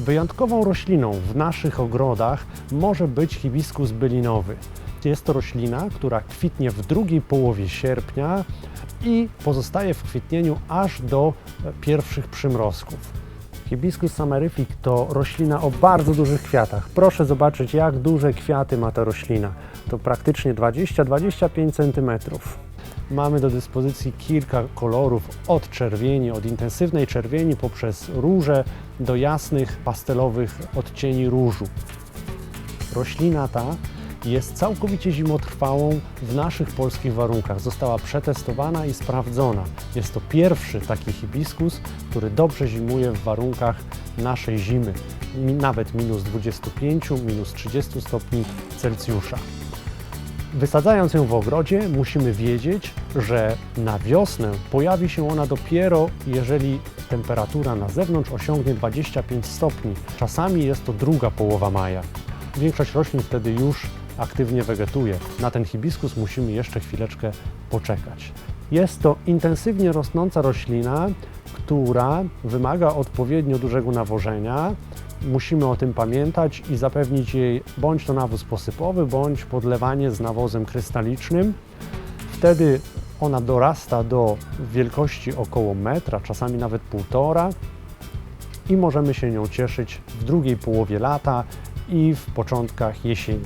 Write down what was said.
Wyjątkową rośliną w naszych ogrodach może być hibiskus bylinowy. Jest to roślina, która kwitnie w drugiej połowie sierpnia i pozostaje w kwitnieniu aż do e, pierwszych przymrozków. Hibiscus samaryfik to roślina o bardzo dużych kwiatach. Proszę zobaczyć, jak duże kwiaty ma ta roślina. To praktycznie 20-25 cm. Mamy do dyspozycji kilka kolorów od czerwieni, od intensywnej czerwieni poprzez róże do jasnych pastelowych odcieni różu. Roślina ta jest całkowicie zimotrwałą w naszych polskich warunkach. Została przetestowana i sprawdzona. Jest to pierwszy taki hibiskus, który dobrze zimuje w warunkach naszej zimy, nawet minus 25, minus 30 stopni Celsjusza. Wysadzając ją w ogrodzie, musimy wiedzieć, że na wiosnę pojawi się ona dopiero, jeżeli temperatura na zewnątrz osiągnie 25 stopni. Czasami jest to druga połowa maja. Większość roślin wtedy już aktywnie wegetuje. Na ten hibiskus musimy jeszcze chwileczkę poczekać. Jest to intensywnie rosnąca roślina, która wymaga odpowiednio dużego nawożenia. Musimy o tym pamiętać i zapewnić jej bądź to nawóz posypowy, bądź podlewanie z nawozem krystalicznym. Wtedy ona dorasta do wielkości około metra, czasami nawet półtora i możemy się nią cieszyć w drugiej połowie lata i w początkach jesieni.